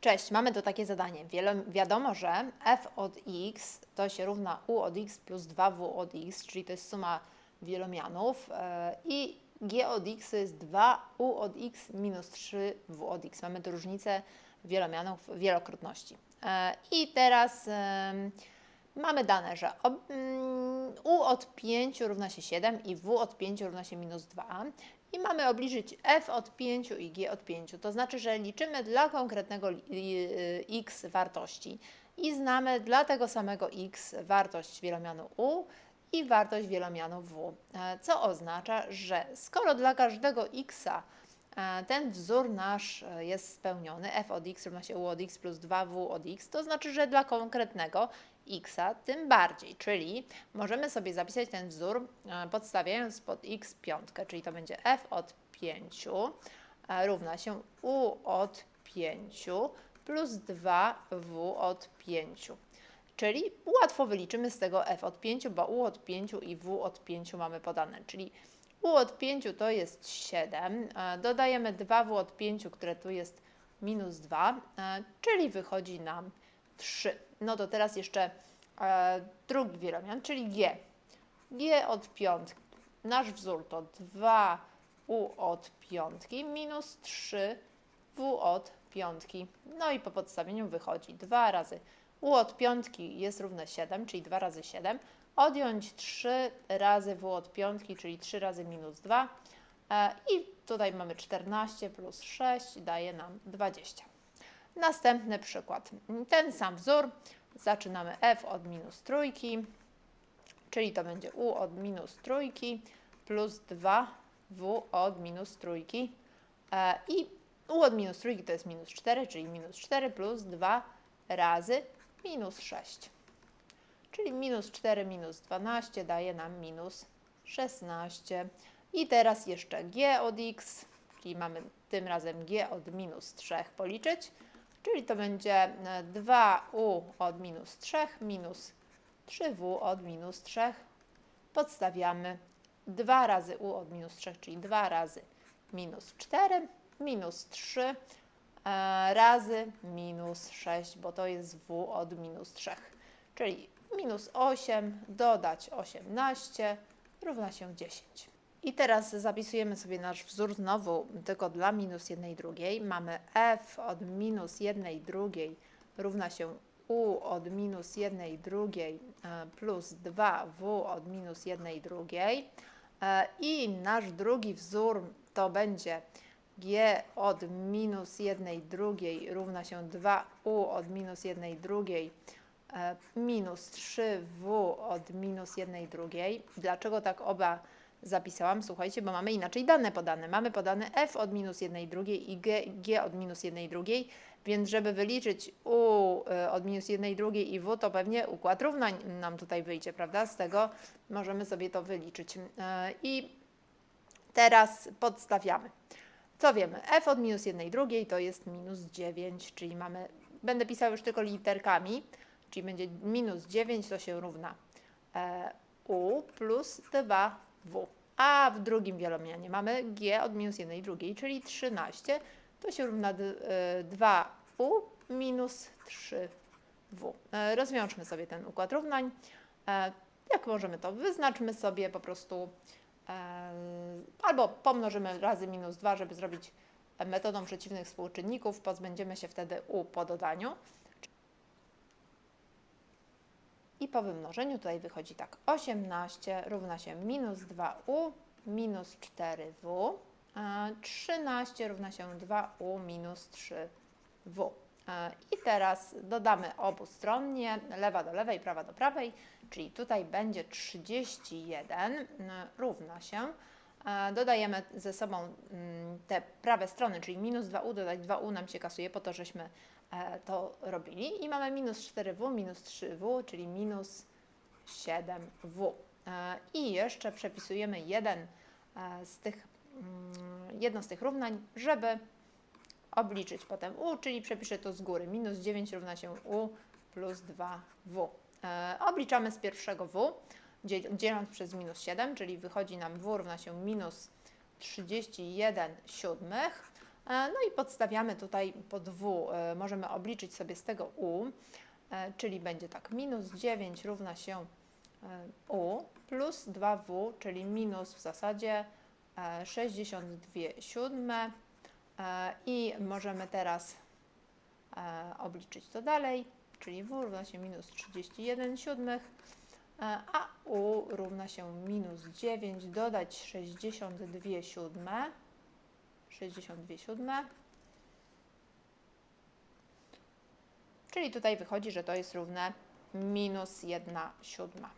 Cześć, mamy tu takie zadanie. Wielo- wiadomo, że f od x to się równa u od x plus 2w od x, czyli to jest suma wielomianów e, i g od x to jest 2u od x minus 3w od x. Mamy tu różnicę wielomianów wielokrotności. E, I teraz em, mamy dane, że ob, mm, u od 5 równa się 7 i w od 5 równa się minus 2. I mamy obliczyć f od 5 i g od 5. To znaczy, że liczymy dla konkretnego li- y, x wartości i znamy dla tego samego x wartość wielomianu u i wartość wielomianu w. E, Co oznacza, że skoro dla każdego xa e, ten wzór nasz e, jest spełniony, f od x równa się u od x plus 2w od x, to znaczy, że dla konkretnego x tym bardziej, czyli możemy sobie zapisać ten wzór e, podstawiając pod x piątkę, czyli to będzie f od 5 e, równa się u od 5 plus 2w od 5. Czyli łatwo wyliczymy z tego f od 5, bo u od 5 i w od 5 mamy podane, czyli u od 5 to jest 7, e, dodajemy 2w od 5, które tu jest minus 2, e, czyli wychodzi nam 3. No to teraz jeszcze e, drugi wielomian, czyli g. g od piątki. Nasz wzór to 2u od piątki minus 3w od piątki. No i po podstawieniu wychodzi 2 razy u od piątki jest równe 7, czyli 2 razy 7. Odjąć 3 razy w od piątki, czyli 3 razy minus 2. E, I tutaj mamy 14 plus 6 daje nam 20. Następny przykład. Ten sam wzór. Zaczynamy f od minus trójki, czyli to będzie u od minus trójki plus 2w od minus trójki. E, I u od minus trójki to jest minus 4, czyli minus 4 plus 2 razy minus 6. Czyli minus 4 minus 12 daje nam minus 16. I teraz jeszcze g od x, czyli mamy tym razem g od minus 3 policzyć. Czyli to będzie e, 2u od minus 3 minus 3w od minus 3. Podstawiamy 2 razy u od minus 3, czyli 2 razy minus 4 minus 3 e, razy minus 6, bo to jest w od minus 3. Czyli minus 8 dodać 18 równa się 10. I teraz zapisujemy sobie nasz wzór znowu tylko dla minus 1 drugiej. Mamy f od minus 1 drugiej równa się u od minus 1 drugiej e, plus 2w od minus 1 drugiej. E, I nasz drugi wzór to będzie g od minus 1 drugiej równa się 2u od minus 1 drugiej e, minus 3w od minus 1 drugiej. Dlaczego tak oba zapisałam? Słuchajcie, bo mamy inaczej dane podane. Mamy podane f od minus 1 drugiej i g, g od minus 1 drugiej, więc żeby wyliczyć u e, od minus 1 drugiej i w, to pewnie układ równań nam tutaj wyjdzie, prawda? Z tego możemy sobie to wyliczyć. E, I teraz podstawiamy. Co wiemy? f od minus 1 drugiej to jest minus 9, czyli mamy, będę pisał już tylko literkami, czyli będzie minus 9 to się równa e, u plus 2w. A w drugim wielomianie mamy g od minus 1 drugiej, czyli 13, to się równa d- e, 2u minus 3w. E, rozwiążmy sobie ten układ równań. E, jak możemy to? Wyznaczmy sobie po prostu albo pomnożymy razy minus 2, żeby zrobić metodą przeciwnych współczynników, pozbędziemy się wtedy u po dodaniu. I po wymnożeniu tutaj wychodzi tak, 18 równa się minus 2u minus 4w, e, 13 równa się 2u minus 3w. E, I teraz dodamy obustronnie, lewa do lewej, prawa do prawej, czyli tutaj będzie 31 mm, równa się, e, dodajemy ze sobą mm, te prawe strony, czyli minus 2u, dodać 2u nam się kasuje po to, żeśmy e, to robili i mamy minus 4w, minus 3w, czyli minus 7w. E, I jeszcze przepisujemy jeden e, z tych, mm, jedno z tych równań, żeby obliczyć potem u, czyli przepiszę to z góry. Minus 9 równa się u plus 2w. E, obliczamy z pierwszego w, dziel- dzieląc przez minus 7, czyli wychodzi nam w równa się minus 31 siódmych. E, No i podstawiamy tutaj pod w, e, możemy obliczyć sobie z tego u, e, czyli będzie tak, minus 9 równa się u plus 2w, czyli minus w zasadzie e, 62 siódme. I możemy teraz obliczyć to dalej, czyli w równa się minus 31 siódmych, a u równa się minus 9, dodać 62 siódme, 62 siódme, czyli tutaj wychodzi, że to jest równe minus 1 siódma.